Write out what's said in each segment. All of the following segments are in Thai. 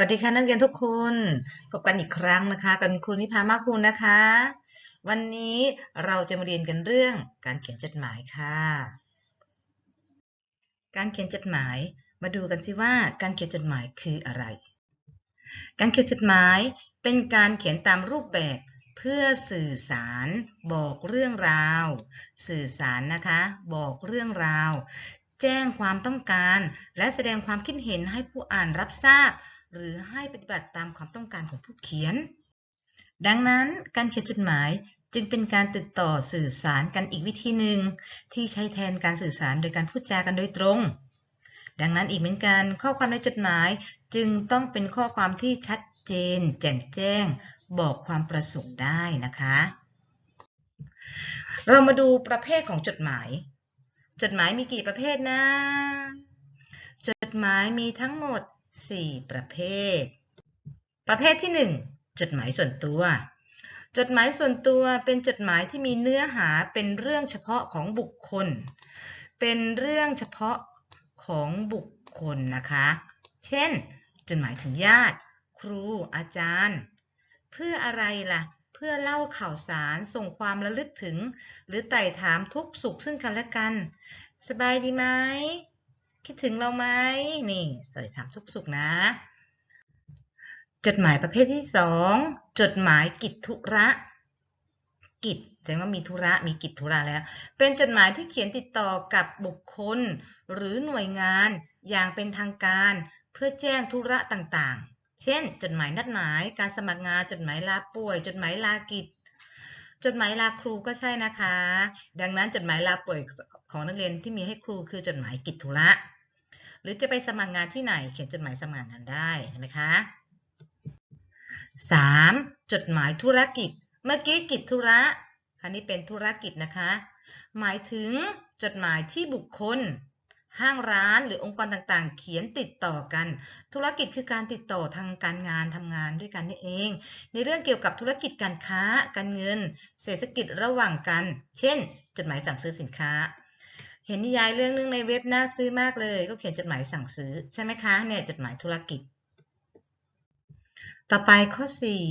วัสดีค่ะนักเรียนทุกคนพบกันอีกครั้งนะคะกับครูนิพามากคุณนะคะ วันนี้เราจะมาเรียนกันเรื่องการเขียนจดหมายค่ะ การเขียนจดหมาย มาดูกันสิว่าการเขียนจดหมายคืออะไร การเขียนจดหมายเป็นการเขียนตามรูปแบบเพื่อสื่อสาร บอกเรื่องราว สื่อสารนะคะ บอกเรื่องราว แจ้งความต้องการ และแสดงความคิดเห็นให้ผู้อ่านรับทราบ หรือให้ปฏิบัติตามความต้องการของผู้เขียน ดังนั้นการเขียนจดหมายจึงเป็นการติดต่อสื่อสารกันอีกวิธีหนึ่ง ที่ใช้แทนการสื่อสารโดยการพูดจากันโดยตรง ดังนั้นอีกเหมือนกันข้อความในจดหมายจึงต้องเป็นข้อความที่ชัดเจน แจ่มแจ้ง บอกความประสงค์ได้นะคะ เรามาดูประเภทของจดหมาย จดหมายมีกี่ประเภทนะ จดหมายมีทั้งหมด 4 ประเภท ประเภทที่ 1 จดหมายส่วนตัว จดหมายส่วนตัวเป็นจดหมายที่มีเนื้อหาเป็นเรื่องเฉพาะของบุคคล เป็นเรื่องเฉพาะของบุคคลนะคะ เช่น จดหมายถึงญาติ ครูอาจารย์ เพื่ออะไรล่ะ เพื่อเล่าข่าวสารส่งความระลึกถึง หรือไต่ถามทุกสุขซึ่งกันและกัน สบายดีไหมคิดถึงเราไหมนี่ใส่ถามทุกสุขนะ จดหมายประเภทที่สองจดหมายกิจธุระกิจแสดงว่ามีธุระมีกิจธุระแล้ว เป็นจดหมายที่เขียนติดต่อกับบุคคล หรือหน่วยงานอย่างเป็นทางการ เพื่อแจ้งธุระต่างๆ เช่น จดหมายนัดหมาย การสมัครงาน จดหมายลาป่วย จดหมายลากิจ จดหมายลาครูก็ใช่นะคะ ดังนั้นจดหมายลาป่วยของนักเรียนที่มีให้ครูคือจดหมายกิจธุระ หรือจะไปสมัครงานที่ไหน เขียนจดหมายสมัครงานได้เห็นไหมคะ 3. จดหมายธุรกิจ เมื่อกี้กิจธุระอันนี้เป็นธุรกิจนะคะ หมายถึงจดหมายที่บุคคล ห้างร้านหรือองค์กรต่างๆ เขียนติดต่อกัน ธุรกิจคือการติดต่อทางการงานทำงานด้วยกันนี่เอง ในเรื่องเกี่ยวกับธุรกิจการค้า การเงิน เศรษฐกิจระหว่างกัน เช่น จดหมายสั่งซื้อสินค้า เห็นนิยายเรื่องนึงในเว็บน่าซื้อมากเลย ก็เขียนจดหมายสั่งซื้อใช่ไหมคะเนี่ยจดหมายธุรกิจ ต่อไปข้อ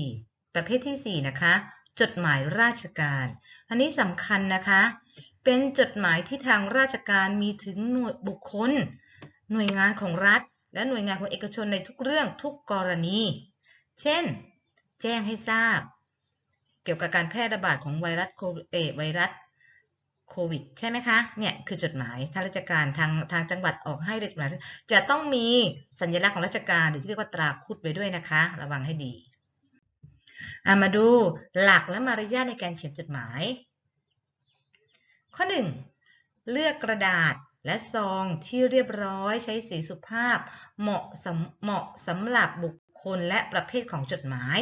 4 ประเภทที่ 4 นะคะ จดหมายราชการ อันนี้สำคัญนะคะ เป็นจดหมายที่ทางราชการมีถึงหน่วยบุคคล หน่วยงานของรัฐ และหน่วยงานของเอกชนในทุกเรื่องทุกกรณี เช่น แจ้งให้ทราบ เกี่ยวกับการแพร่ระบาดของไวรัสโคเอไวรัสโควิดใช่ไหมคะ เนี่ยคือจดหมายทางราชการทางทางจังหวัดออกให้เด็กหมายจะต้องมีสัญลักษณ์ของราชการหรือที่เรียกว่าตราคุดไว้ด้วยนะคะ ระวังให้ดีามาดูหลักและมารยาทในการเขียนจดหมาย ข้อ 1. เลือกกระดาษและซองที่เรียบร้อยใช้สีสุภาพ เหมาะสำเหมาะสำหรับบุคคลและประเภทของจดหมาย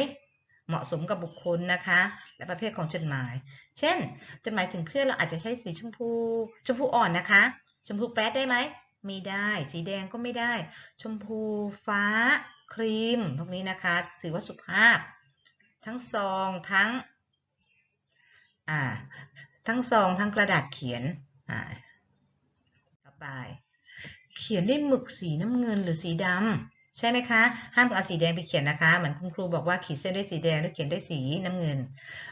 เหมาะสมกับบุคคลนะคะ และประเภทของจดหมาย เช่น จดหมายถึงเพื่อนเราอาจจะใช้สีชมพู ชมพูอ่อนนะคะ ชมพูแป๊ดได้ไหมไม่ได้ สีแดงก็ไม่ได้ ชมพูฟ้า ครีมพวกนี้นะคะถือว่าสุภาพ ทั้งซองทั้ง ทั้งซองทั้งกระดาษเขียนอ่าต่อไป เขียนด้วยหมึกสีน้ำเงินหรือสีดำใช่ไหมคะ ห้ามเอาสีแดงไปเขียนนะคะ เหมือนคุณครูบอกว่าขีดเส้นด้วยสีแดงแล้วเขียนด้วยสีน้ำเงิน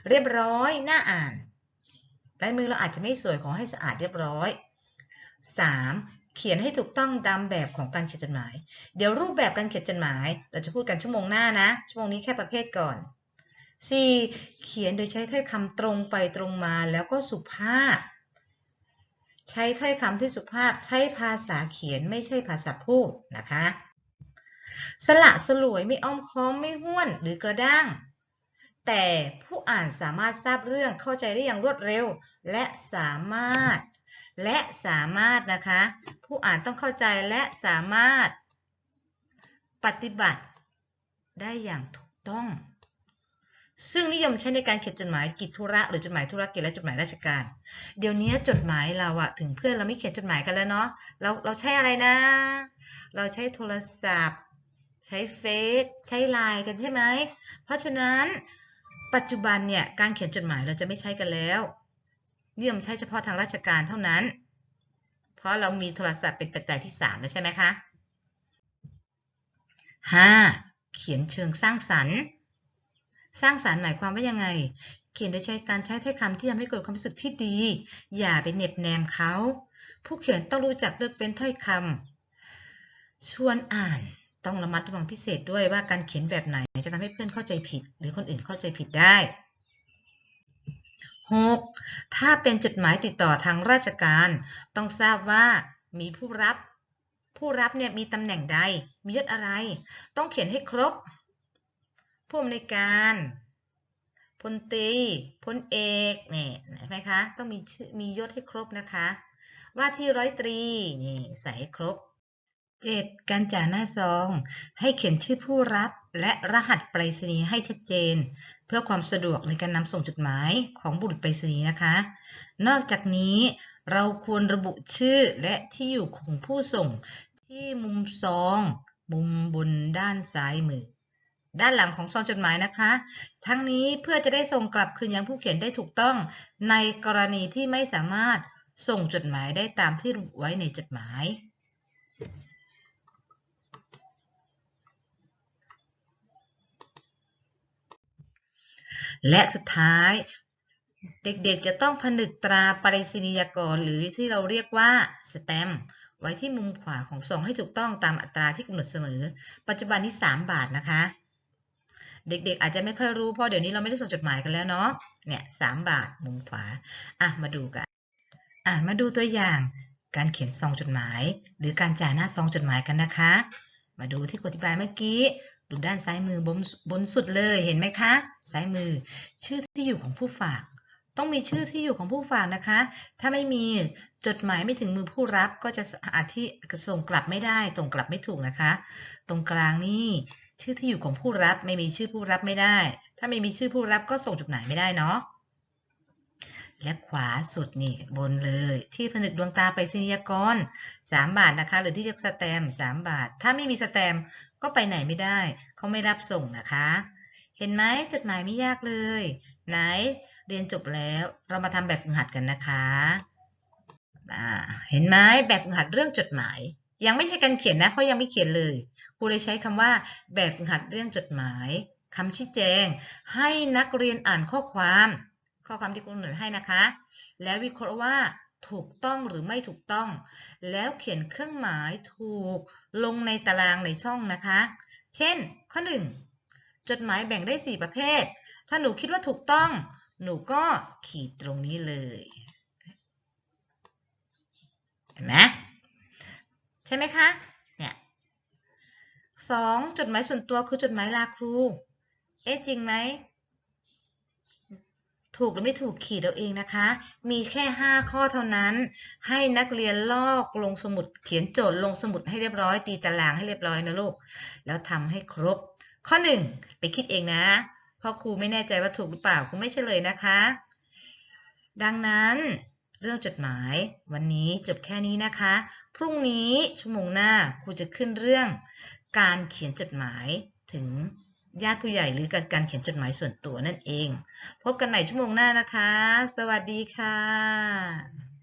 เรียบร้อยน่าอ่านลายมือเราอาจจะไม่สวยขอให้สะอาดเรียบร้อย 3. เขียนให้ถูกต้องตามแบบของการเขียนจดหมาย เดี๋ยวรูปแบบการเขียนจดหมาย เราจะพูดกันชั่วโมงหน้านะ ชั่วโมงนี้แค่ประเภทก่อน 4. เขียนโดยใช้ถ้อยคำตรงไปตรงมาแล้วก็สุภาพ ใช้ถ้อยคำที่สุภาพใช้ภาษาเขียนไม่ใช่ภาษาพูดนะคะ สละสลวยไม่อ้อมค้อมไม่ห้วนหรือกระด้าง แต่ผู้อ่านสามารถทราบเรื่องเข้าใจได้อย่างรวดเร็ว และสามารถ และสามารถนะคะ ผู้อ่านต้องเข้าใจและสามารถปฏิบัติได้อย่างถูกต้อง ซึ่งนิยมใช้ในการเขียนจดหมายกิจธุระหรือจดหมายธุรกิจและจดหมายราชการ เดี๋ยวนี้จดหมายเราอะถึงเพื่อนเราไม่เขียนจดหมายกันแล้วเนาะเราเราใช้อะไรนะ เราใช้โทรศัพท์ ใช้เฟซใช้ไลน์กันใช่ไหมเพราะฉะนั้นปัจจุบันเนี่ยการเขียนจดหมายเราจะไม่ใช้กันแล้วนิยมใช้เฉพาะทางราชการเท่านั้น เพราะเรามีโทรศัพท์เป็นปัจจัยที่3แล้วใช่ไหมคะ 5. เขียนเชิงสร้างสรรค์ สร้างสรรค์หมายความว่ายังไง เขียนโดยใช้การใช้ถ้อยคำที่ทำให้เกิดความรู้สึกที่ดี อย่าไปเหน็บแนมเขา ผู้เขียนต้องรู้จักเลือกเป็นถ้อยคำ ชวนอ่านต้องระมัดระวังพิเศษด้วยว่าการเขียนแบบไหนจะทำให้เพื่อนเข้าใจผิด หรือคนอื่นเข้าใจผิดได้ 6. ถ้าเป็นจดหมายติดต่อทางราชการ ต้องทราบว่ามีผู้รับ ผู้รับเนี่ยมีตำแหน่งใด มียศอะไร ต้องเขียนให้ครบ ผู้อำนวยการพลตรีพลเอกเนี่ยเห็นไหมคะต้องมีชื่อมียศให้ครบนะคะ ว่าที่ร้อยตรีนี่ใส่ให้ครบ 7. การจ่าหน้าซอง ให้เขียนชื่อผู้รับและรหัสไปรษณีย์ให้ชัดเจน เพื่อความสะดวกในการนำส่งจดหมายของบุรุษไปรษณีย์นะคะ นอกจากนี้เราควรระบุชื่อและที่อยู่ของผู้ส่งที่มุมซอง มุมบนด้านซ้ายมือ ด้านหลังของซองจดหมายนะคะ ทั้งนี้เพื่อจะได้ส่งกลับคืนยังผู้เขียนได้ถูกต้องในกรณีที่ไม่สามารถส่งจดหมายได้ตามที่ระบุไว้ในจดหมาย และสุดท้ายเด็กๆ จะต้องผนึกตราปรษณียกร หรือที่เราเรียกว่าสแตมไว้ที่มุมขวาของซองให้ถูกต้องตามอัตราที่กำหนดเสมอ ปัจจุบันนี้ 3 บาทนะคะ เด็กๆ อาจจะไม่ค่อยรู้เพราะเดี๋ยวนี้เราไม่ได้ส่งจดหมายกันแล้วเนาะเนี่ยสามบาทมุมขวาอะมาดูกันอะมาดูตัวอย่างการเขียนซองจดหมาย หรือการจ่ายหน้าซองจดหมายกันนะคะ มาดูที่กฎอธิบายเมื่อกี้ดูด้านซ้ายมือบนบนสุดเลยเห็นไหมคะ ซ้ายมือ ชื่อที่อยู่ของผู้ฝาก ต้องมีชื่อที่อยู่ของผู้ฝากนะคะ ถ้าไม่มีจดหมายไม่ถึงมือผู้รับก็จะอาที่ส่งกลับไม่ได้ส่งกลับไม่ถูกนะคะ ตรงกลางนี่ชื่อที่อยู่ของผู้รับไม่มีชื่อผู้รับไม่ได้ ถ้าไม่มีชื่อผู้รับก็ส่งจดหมายไม่ได้เนาะและขวาสุดนี่บนเลย ที่ผนึกดวงตาไปรษณียากร3บาทนะคะ หรือที่เรียกสแตมป์3บาท ถ้าไม่มีสแตมก็ไปไหนไม่ได้เขาไม่รับส่งนะคะ เห็นไหมจดหมายไม่ยากเลย ไหน เรียนจบแล้วเรามาทำแบบฝึกหัดกันนะคะเห็นไหมแบบฝึกหัดเรื่องจดหมาย ยังไม่ใช่การเขียนนะเพราะยังไม่เขียนเลยครูเลยใช้คำว่า แบบฝึกหัดเรื่องจดหมายคำชี้แจง ให้นักเรียนอ่านข้อความ ข้อความที่ครูกำหนให้นะคะ แล้ววิเคราะห์ว่าถูกต้องหรือไม่ถูกต้อง แล้วเขียนเครื่องหมายถูกลงในตารางในช่องนะคะ เช่น ข้อ 1 จดหมายแบ่งได้ 4 ประเภท ถ้าหนูคิดว่าถูกต้อง หนูก็ขีดตรงนี้เลย เห็นไหมใช่ไหมคะ เนี่ยสองจดหมายส่วนตัวคือจดหมายลาครู เอ๊ะจริงไหม ถูกหรือไม่ถูกขีดเอาเองนะคะ มีแค่5ข้อเท่านั้น ให้นักเรียนลอกลงสมุดเขียนโจทย์ลงสมุดให้เรียบร้อย ตีตารางให้เรียบร้อยนะลูก แล้วทำให้ครบ ข้อ1ไปคิดเองนะ ราะครูไม่แน่ใจว่าถูกหรือเปล่าครูไม่เฉลยนะคะ ดังนั้นเรื่องจดหมายวันนี้จบแค่นี้นะคะ พรุ่งนี้ชั่วโมงหน้าครูจะขึ้นเรื่อง การเขียนจดหมายถึงญาติผู้ใหญ่หรือการเขียนจดหมายส่วนตัวนั่นเอง พบกันใหม่ชั่วโมงหน้านะคะ สวัสดีค่ะ